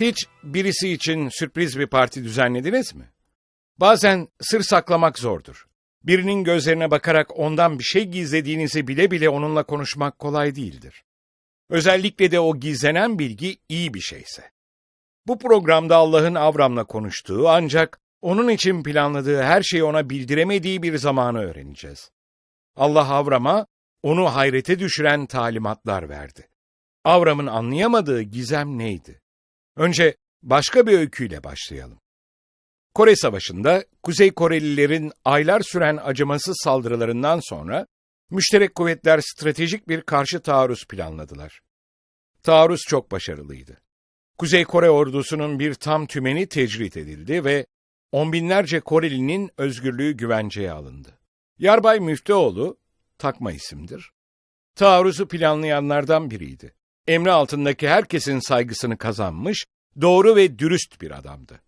Hiç birisi için sürpriz bir parti düzenlediniz mi? Bazen sır saklamak zordur. Birinin gözlerine bakarak ondan bir şey gizlediğinizi bile bile onunla konuşmak kolay değildir. Özellikle de o gizlenen bilgi iyi bir şeyse. Bu programda Allah'ın Avram'la konuştuğu ancak onun için planladığı her şeyi ona bildiremediği bir zamanı öğreneceğiz. Allah Avram'a onu hayrete düşüren talimatlar verdi. Avram'ın anlayamadığı gizem neydi? Önce başka bir öyküyle başlayalım. Kore Savaşı'nda Kuzey Korelilerin aylar süren acımasız saldırılarından sonra müşterek kuvvetler stratejik bir karşı taarruz planladılar. Taarruz çok başarılıydı. Kuzey Kore ordusunun bir tam tümeni tecrit edildi ve on binlerce Korelinin özgürlüğü güvenceye alındı. Yarbay Müftüoğlu, takma isimdir, taarruzu planlayanlardan biriydi. Emri altındaki herkesin saygısını kazanmış, doğru ve dürüst bir adamdı.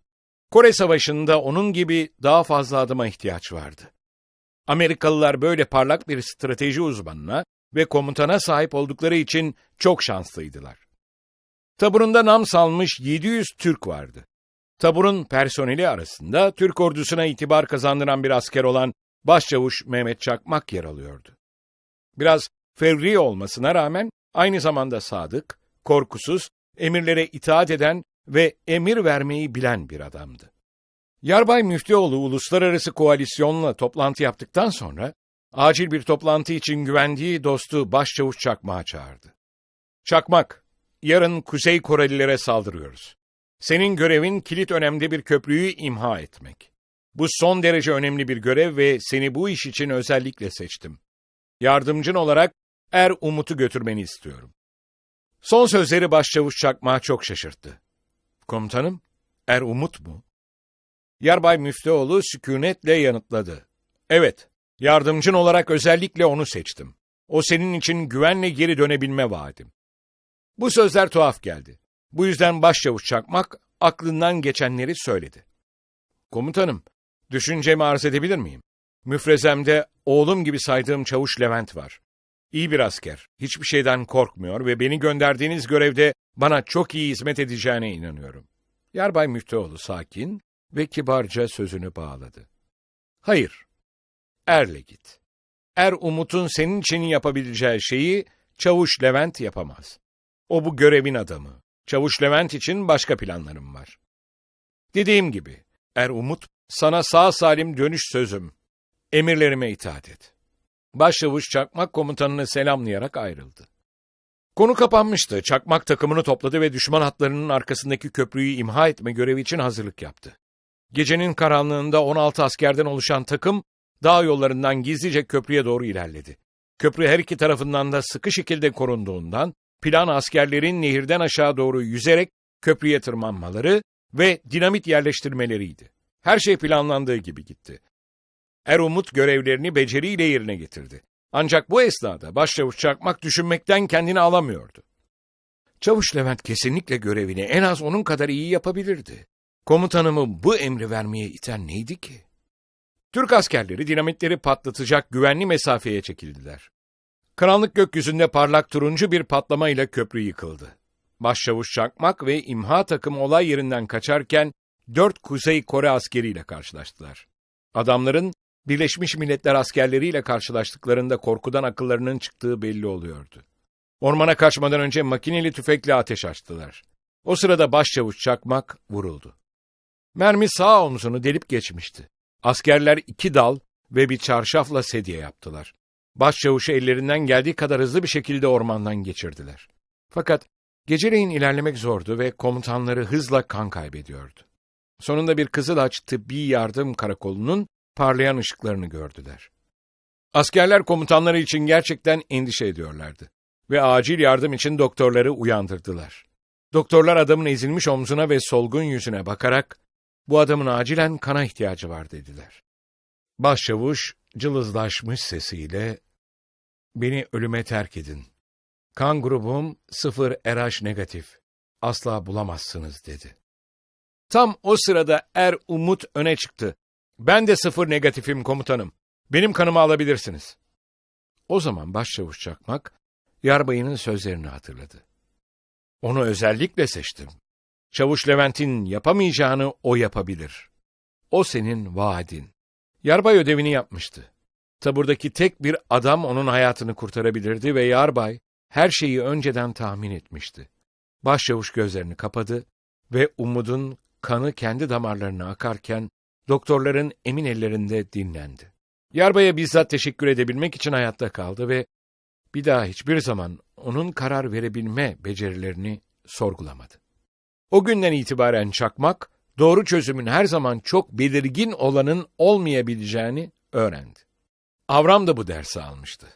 Kore Savaşı'nda onun gibi daha fazla adıma ihtiyaç vardı. Amerikalılar böyle parlak bir strateji uzmanına ve komutana sahip oldukları için çok şanslıydılar. Taburunda nam salmış 700 Türk vardı. Taburun personeli arasında Türk ordusuna itibar kazandıran bir asker olan Başçavuş Mehmet Çakmak yer alıyordu. Biraz fevri olmasına rağmen aynı zamanda sadık, korkusuz, emirlere itaat eden ve emir vermeyi bilen bir adamdı. Yarbay Müftüoğlu uluslararası koalisyonla toplantı yaptıktan sonra acil bir toplantı için güvendiği dostu Başçavuş Çakmak'a çağırdı. Çakmak, yarın Kuzey Korelilere saldırıyoruz. Senin görevin kilit önemli bir köprüyü imha etmek. Bu son derece önemli bir görev ve seni bu iş için özellikle seçtim. Yardımcın olarak Er Umut'u götürmeni istiyorum. Son sözleri Başçavuş Çakmak'ı çok şaşırttı. Komutanım, Er Umut mu? Yarbay Müftüoğlu sükunetle yanıtladı. Evet, yardımcın olarak özellikle onu seçtim. O senin için güvenle geri dönebilme vaadim. Bu sözler tuhaf geldi. Bu yüzden başçavuş çakmak aklından geçenleri söyledi. Komutanım, düşüncemi arz edebilir miyim? Müfrezemde oğlum gibi saydığım çavuş Levent var. İyi bir asker, hiçbir şeyden korkmuyor ve beni gönderdiğiniz görevde bana çok iyi hizmet edeceğine inanıyorum. Yarbay Müftüoğlu sakin ve kibarca sözünü bağladı. Hayır, Er'le git. Er Umut'un senin için yapabileceği şeyi Çavuş Levent yapamaz. O bu görevin adamı. Çavuş Levent için başka planlarım var. Dediğim gibi, Er Umut, sana sağ salim dönüş sözüm. Emirlerime itaat et. Başçavuş Çakmak komutanını selamlayarak ayrıldı. Konu kapanmıştı. Çakmak takımını topladı ve düşman hatlarının arkasındaki köprüyü imha etme görevi için hazırlık yaptı. Gecenin karanlığında 16 askerden oluşan takım, dağ yollarından gizlice köprüye doğru ilerledi. Köprü her iki tarafından da sıkı şekilde korunduğundan, plan askerlerin nehirden aşağı doğru yüzerek köprüye tırmanmaları ve dinamit yerleştirmeleriydi. Her şey planlandığı gibi gitti. Er Umut görevlerini beceriyle yerine getirdi. Ancak bu esnada başçavuş Çakmak düşünmekten kendini alamıyordu. Çavuş Levent kesinlikle görevini en az onun kadar iyi yapabilirdi. Komutanımı bu emri vermeye iten neydi ki? Türk askerleri dinamitleri patlatacak güvenli mesafeye çekildiler. Karanlık gökyüzünde parlak turuncu bir patlamayla köprü yıkıldı. Başçavuş Çakmak ve imha takımı olay yerinden kaçarken dört Kuzey Kore askeriyle karşılaştılar. Adamların Birleşmiş Milletler askerleriyle karşılaştıklarında korkudan akıllarının çıktığı belli oluyordu. Ormana kaçmadan önce makineli tüfekle ateş açtılar. O sırada başçavuş Çakmak vuruldu. Mermi sağ omzunu delip geçmişti. Askerler iki dal ve bir çarşafla sedye yaptılar. Başçavuşu ellerinden geldiği kadar hızlı bir şekilde ormandan geçirdiler. Fakat geceleyin ilerlemek zordu ve komutanları hızla kan kaybediyordu. Sonunda bir Kızılaç Tıbbi Yardım Karakolu'nun parlayan ışıklarını gördüler. Askerler komutanları için gerçekten endişe ediyorlardı. ve acil yardım için doktorları uyandırdılar. Doktorlar adamın ezilmiş omzuna ve solgun yüzüne bakarak, bu adamın acilen kana ihtiyacı var dediler. Başçavuş cılızlaşmış sesiyle, beni ölüme terk edin. Kan grubum sıfır RH negatif. Asla bulamazsınız dedi. Tam o sırada Er Umut öne çıktı. Ben de sıfır negatifim komutanım. Benim kanımı alabilirsiniz. O zaman başçavuş Çakmak, yarbayının sözlerini hatırladı. Onu özellikle seçtim. Çavuş Levent'in yapamayacağını o yapabilir. O senin vaadin. Yarbay ödevini yapmıştı. Taburdaki tek bir adam onun hayatını kurtarabilirdi ve Yarbay her şeyi önceden tahmin etmişti. Başçavuş gözlerini kapadı ve Umud'un kanı kendi damarlarına akarken doktorların emin ellerinde dinlendi. Yarbay'a bizzat teşekkür edebilmek için hayatta kaldı ve bir daha hiçbir zaman onun karar verebilme becerilerini sorgulamadı. O günden itibaren Çakmak, doğru çözümün her zaman çok belirgin olanın olmayabileceğini öğrendi. Avram da bu dersi almıştı.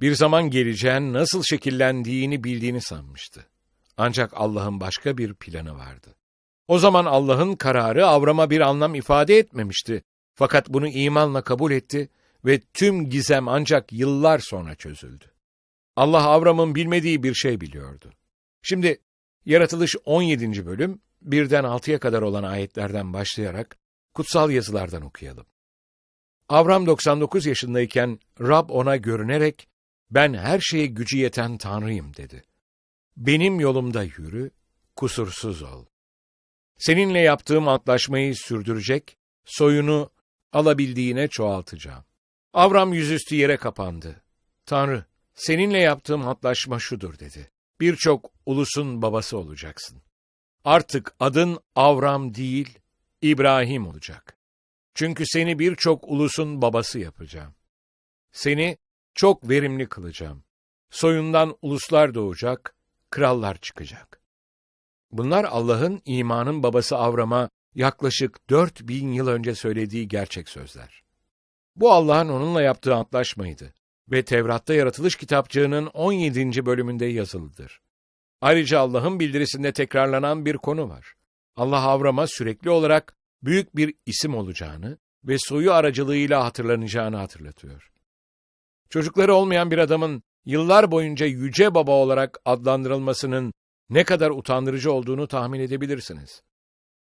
Bir zaman geleceğin nasıl şekillendiğini bildiğini sanmıştı. Ancak Allah'ın başka bir planı vardı. O zaman Allah'ın kararı Avram'a bir anlam ifade etmemişti. Fakat bunu imanla kabul etti ve tüm gizem ancak yıllar sonra çözüldü. Allah Avram'ın bilmediği bir şey biliyordu. Şimdi Yaratılış 17. bölüm, birden 6'ya kadar olan ayetlerden başlayarak kutsal yazılardan okuyalım. Avram 99 yaşındayken Rab ona görünerek, ben her şeye gücü yeten Tanrıyım dedi. Benim yolumda yürü, kusursuz ol. Seninle yaptığım antlaşmayı sürdürecek, soyunu alabildiğine çoğaltacağım. Avram yüzüstü yere kapandı. Tanrı, seninle yaptığım antlaşma şudur dedi. Birçok ulusun babası olacaksın. Artık adın Avram değil, İbrahim olacak. Çünkü seni birçok ulusun babası yapacağım. Seni çok verimli kılacağım. Soyundan uluslar doğacak, krallar çıkacak. Bunlar Allah'ın imanın babası Avram'a yaklaşık 4000 yıl önce söylediği gerçek sözler. Bu Allah'ın onunla yaptığı antlaşmaydı ve Tevrat'ta yaratılış kitapçığının 17. bölümünde yazılıdır. Ayrıca Allah'ın bildirisinde tekrarlanan bir konu var. Allah Avram'a sürekli olarak büyük bir isim olacağını ve soyu aracılığıyla hatırlanacağını hatırlatıyor. Çocukları olmayan bir adamın yıllar boyunca yüce baba olarak adlandırılmasının ne kadar utandırıcı olduğunu tahmin edebilirsiniz.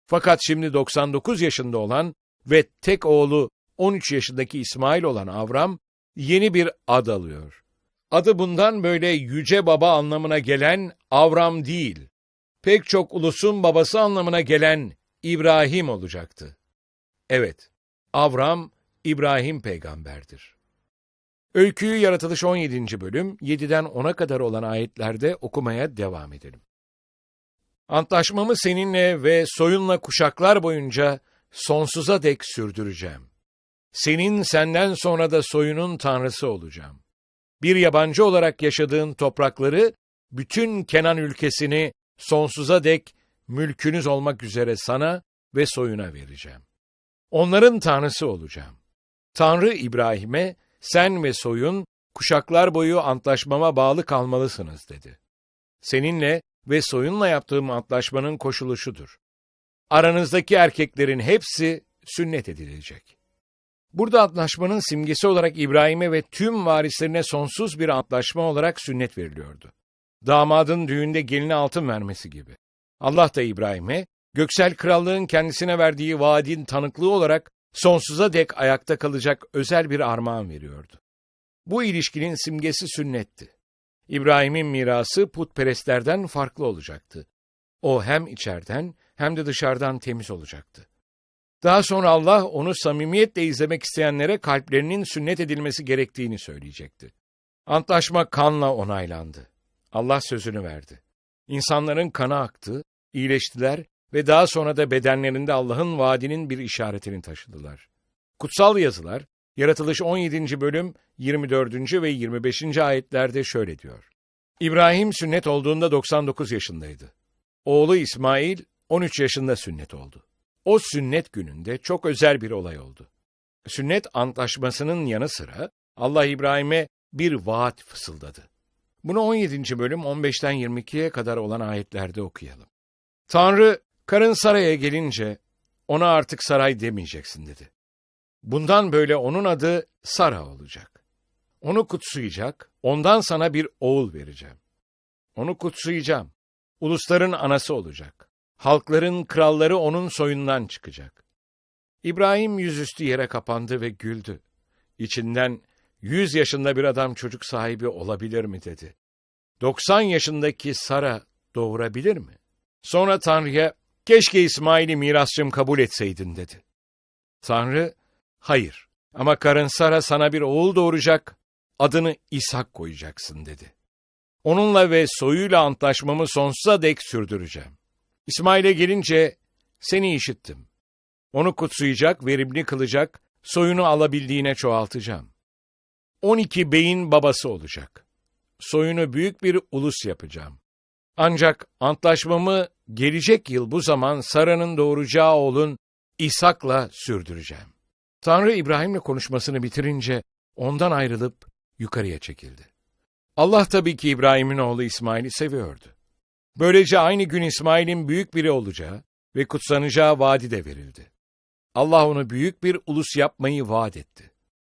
Fakat şimdi 99 yaşında olan ve tek oğlu 13 yaşındaki İsmail olan Avram yeni bir ad alıyor. Adı bundan böyle yüce baba anlamına gelen Avram değil, pek çok ulusun babası anlamına gelen İbrahim olacaktı. Evet, Avram İbrahim peygamberdir. Öyküyü Yaratılış 17. bölüm 7'den 10'a kadar olan ayetlerde okumaya devam edelim. Antlaşmamı seninle ve soyunla kuşaklar boyunca sonsuza dek sürdüreceğim. Senin senden sonra da soyunun tanrısı olacağım. Bir yabancı olarak yaşadığın toprakları, bütün Kenan ülkesini sonsuza dek mülkünüz olmak üzere sana ve soyuna vereceğim. Onların tanrısı olacağım. Tanrı İbrahim'e, sen ve soyun kuşaklar boyu antlaşmama bağlı kalmalısınız dedi. Seninle ve soyunla yaptığım antlaşmanın koşulu şudur. Aranızdaki erkeklerin hepsi sünnet edilecek. Burada antlaşmanın simgesi olarak İbrahim'e ve tüm varislerine sonsuz bir antlaşma olarak sünnet veriliyordu. Damadın düğünde geline altın vermesi gibi. Allah da İbrahim'e, göksel krallığın kendisine verdiği vaadin tanıklığı olarak sonsuza dek ayakta kalacak özel bir armağan veriyordu. Bu ilişkinin simgesi sünnetti. İbrahim'in mirası putperestlerden farklı olacaktı. O hem içeriden hem de dışarıdan temiz olacaktı. Daha sonra Allah onu samimiyetle izlemek isteyenlere kalplerinin sünnet edilmesi gerektiğini söyleyecekti. Antlaşma kanla onaylandı. Allah sözünü verdi. İnsanların kanı aktı, iyileştiler ve daha sonra da bedenlerinde Allah'ın vaadinin bir işaretini taşıdılar. Kutsal yazılar, Yaratılış 17. bölüm 24. ve 25. ayetlerde şöyle diyor. İbrahim sünnet olduğunda 99 yaşındaydı. Oğlu İsmail 13 yaşında sünnet oldu. O sünnet gününde çok özel bir olay oldu. Sünnet antlaşmasının yanı sıra Allah İbrahim'e bir vaat fısıldadı. Bunu 17. bölüm 15'ten 22'ye kadar olan ayetlerde okuyalım. Tanrı, karın saraya gelince ona artık saray demeyeceksin dedi. Bundan böyle onun adı Sara olacak. Onu kutsayacak, ondan sana bir oğul vereceğim. Onu kutsayacağım. Ulusların anası olacak. Halkların kralları onun soyundan çıkacak. İbrahim yüzüstü yere kapandı ve güldü. İçinden yüz yaşında bir adam çocuk sahibi olabilir mi dedi. 90 yaşındaki Sara doğurabilir mi? Sonra Tanrı'ya keşke İsmail'i mirasçım kabul etseydin dedi. Tanrı, hayır ama karın Sara sana bir oğul doğuracak, adını İshak koyacaksın dedi. Onunla ve soyuyla antlaşmamı sonsuza dek sürdüreceğim. İsmail'e gelince seni işittim. Onu kutsayacak, verimli kılacak, soyunu alabildiğine çoğaltacağım. 12 beyin babası olacak. Soyunu büyük bir ulus yapacağım. Ancak antlaşmamı gelecek yıl bu zaman Sara'nın doğuracağı oğlun İshak'la sürdüreceğim. Tanrı İbrahim'le konuşmasını bitirince ondan ayrılıp yukarıya çekildi. Allah tabii ki İbrahim'in oğlu İsmail'i seviyordu. Böylece aynı gün İsmail'in büyük biri olacağı ve kutsanacağı vaadi de verildi. Allah onu büyük bir ulus yapmayı vaat etti.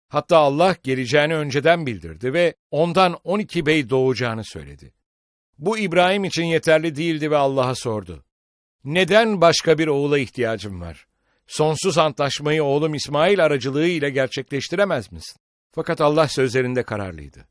Hatta Allah geleceğini önceden bildirdi ve ondan 12 bey doğacağını söyledi. Bu İbrahim için yeterli değildi ve Allah'a sordu. Neden başka bir oğula ihtiyacım var? Sonsuz antlaşmayı oğlum İsmail aracılığıyla gerçekleştiremez misin? Fakat Allah sözlerinde kararlıydı.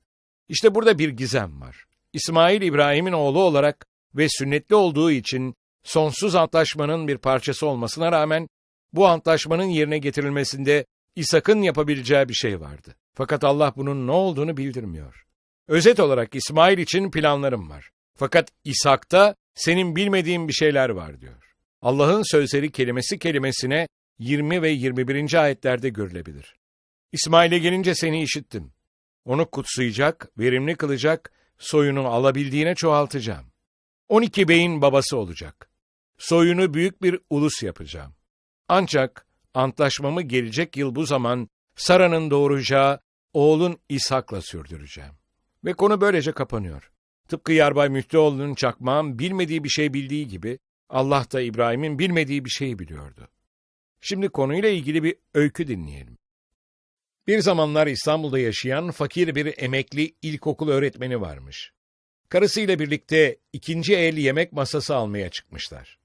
İşte burada bir gizem var. İsmail İbrahim'in oğlu olarak ve sünnetli olduğu için sonsuz antlaşmanın bir parçası olmasına rağmen bu antlaşmanın yerine getirilmesinde İshak'ın yapabileceği bir şey vardı. Fakat Allah bunun ne olduğunu bildirmiyor. Özet olarak İsmail için planlarım var. Fakat İshak'ta senin bilmediğin bir şeyler var diyor. Allah'ın sözleri kelimesi kelimesine 20 ve 21. ayetlerde görülebilir. İsmail'e gelince seni işittim. Onu kutsayacak, verimli kılacak, soyunu alabildiğine çoğaltacağım. 12 beyin babası olacak. Soyunu büyük bir ulus yapacağım. Ancak antlaşmamı gelecek yıl bu zaman Sara'nın doğuracağı oğlun İshak'la sürdüreceğim. Ve konu böylece kapanıyor. Tıpkı Yarbay Müftüoğlu'nun çakmağın bilmediği bir şey bildiği gibi Allah da İbrahim'in bilmediği bir şeyi biliyordu. Şimdi konuyla ilgili bir öykü dinleyelim. Bir zamanlar İstanbul'da yaşayan fakir bir emekli ilkokul öğretmeni varmış. Karısıyla birlikte ikinci el yemek masası almaya çıkmışlar.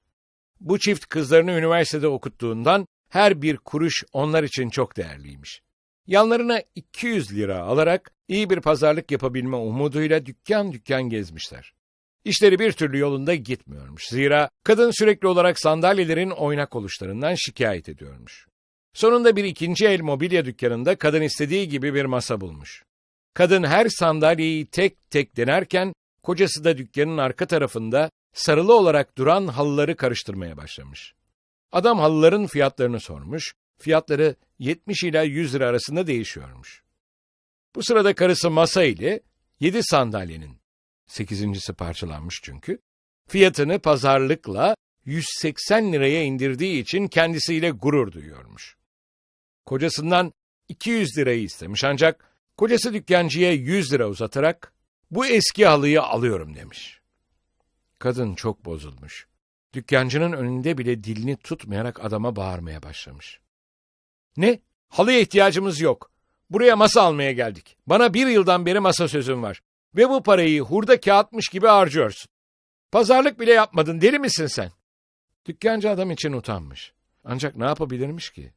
Bu çift kızlarını üniversitede okuttuğundan her bir kuruş onlar için çok değerliymiş. Yanlarına 200 lira alarak iyi bir pazarlık yapabilme umuduyla dükkan dükkan gezmişler. İşleri bir türlü yolunda gitmiyormuş. Zira kadın sürekli olarak sandalyelerin oynak oluşlarından şikayet ediyormuş. Sonunda bir ikinci el mobilya dükkanında kadın istediği gibi bir masa bulmuş. Kadın her sandalyeyi tek tek denerken kocası da dükkanın arka tarafında sarılı olarak duran halıları karıştırmaya başlamış. Adam halıların fiyatlarını sormuş, fiyatları 70 ila 100 lira arasında değişiyormuş. Bu sırada karısı masa ile 7 sandalyenin, sekizincisi parçalanmış çünkü, fiyatını pazarlıkla 180 liraya indirdiği için kendisiyle gurur duyuyormuş. Kocasından 200 lirayı istemiş ancak kocası dükkancıya 100 lira uzatarak bu eski halıyı alıyorum demiş. Kadın çok bozulmuş. Dükkancının önünde bile dilini tutmayarak adama bağırmaya başlamış. Ne? Halıya ihtiyacımız yok. Buraya masa almaya geldik. Bana bir yıldan beri masa sözüm var. Ve bu parayı hurda kağıtmış gibi harcıyorsun. Pazarlık bile yapmadın, deli misin sen? Dükkancı adam için utanmış. Ancak ne yapabilirmiş ki?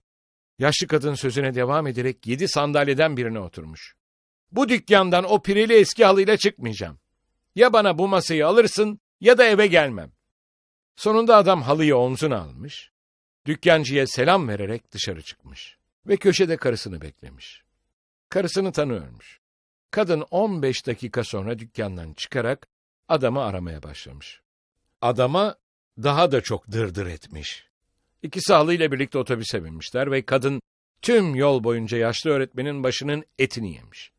Yaşlı kadın sözüne devam ederek yedi sandalyeden birine oturmuş. Bu dükkandan o pireli eski halıyla çıkmayacağım. Ya bana bu masayı alırsın ya da eve gelmem. Sonunda adam halıyı omzuna almış, dükkancıya selam vererek dışarı çıkmış ve köşede karısını beklemiş. Karısını tanıyormuş. Kadın 15 dakika sonra dükkandan çıkarak adamı aramaya başlamış. Adama daha da çok dırdır etmiş. İkisi halıyla birlikte otobüse binmişler ve kadın tüm yol boyunca yaşlı öğretmenin başının etini yemiş.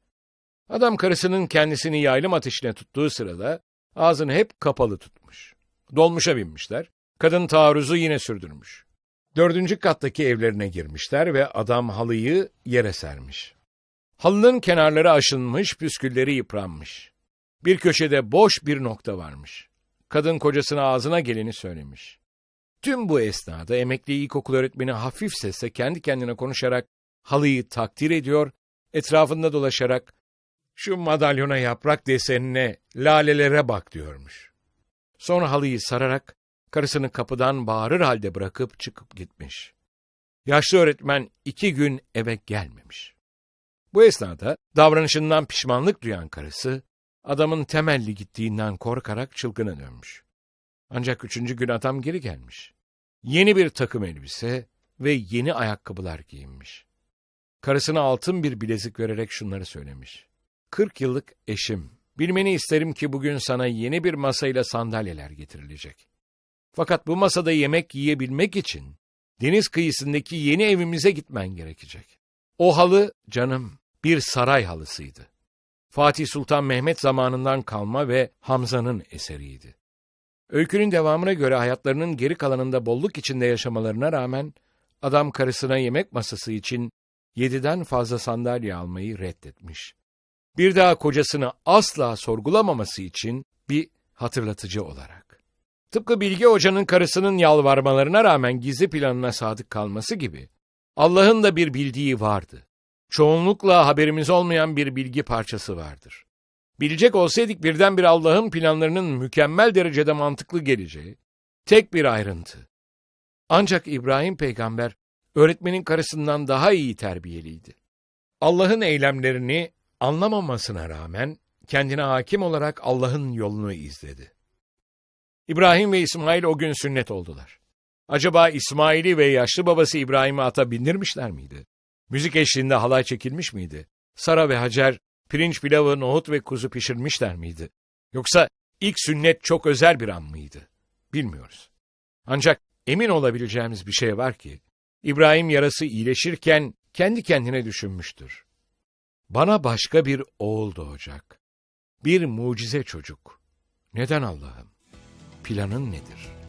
Adam karısının kendisini yaylım ateşine tuttuğu sırada ağzını hep kapalı tutmuş. Dolmuşa binmişler. Kadın taarruzu yine sürdürmüş. Dördüncü kattaki evlerine girmişler ve adam halıyı yere sermiş. Halının kenarları aşınmış, püskülleri yıpranmış. Bir köşede boş bir nokta varmış. Kadın kocasına ağzına geleni söylemiş. Tüm bu esnada emekli ilkokul öğretmeni hafif sesle kendi kendine konuşarak halıyı takdir ediyor, etrafında dolaşarak şu madalyona yaprak desenine, lalelere bak diyormuş. Sonra halıyı sararak karısını kapıdan bağırır halde bırakıp çıkıp gitmiş. Yaşlı öğretmen iki gün eve gelmemiş. Bu esnada davranışından pişmanlık duyan karısı, adamın temelli gittiğinden korkarak çılgına dönmüş. Ancak üçüncü gün adam geri gelmiş. Yeni bir takım elbise ve yeni ayakkabılar giyinmiş. Karısına altın bir bilezik vererek şunları söylemiş. Kırk yıllık eşim, bilmeni isterim ki bugün sana yeni bir masayla sandalyeler getirilecek. Fakat bu masada yemek yiyebilmek için deniz kıyısındaki yeni evimize gitmen gerekecek. O halı canım bir saray halısıydı. Fatih Sultan Mehmet zamanından kalma ve Hamza'nın eseriydi. Öykünün devamına göre hayatlarının geri kalanında bolluk içinde yaşamalarına rağmen adam karısına yemek masası için yediden fazla sandalye almayı reddetmiş. Bir daha kocasını asla sorgulamaması için bir hatırlatıcı olarak. Tıpkı Bilge Hoca'nın karısının yalvarmalarına rağmen gizli planına sadık kalması gibi, Allah'ın da bir bildiği vardı. Çoğunlukla haberimiz olmayan bir bilgi parçası vardır. Bilecek olsaydık birdenbire Allah'ın planlarının mükemmel derecede mantıklı geleceği, tek bir ayrıntı. Ancak İbrahim peygamber, öğretmenin karısından daha iyi terbiyeliydi. Allah'ın eylemlerini anlamamasına rağmen, kendine hakim olarak Allah'ın yolunu izledi. İbrahim ve İsmail o gün sünnet oldular. Acaba İsmail'i ve yaşlı babası İbrahim'i ata bindirmişler miydi? Müzik eşliğinde halay çekilmiş miydi? Sara ve Hacer pirinç pilavı, nohut ve kuzu pişirmişler miydi? Yoksa ilk sünnet çok özel bir an mıydı? Bilmiyoruz. Ancak emin olabileceğimiz bir şey var ki, İbrahim yarası iyileşirken kendi kendine düşünmüştür. Bana başka bir oğul doğacak. Bir mucize çocuk. Neden Allah'ım? Planın nedir?''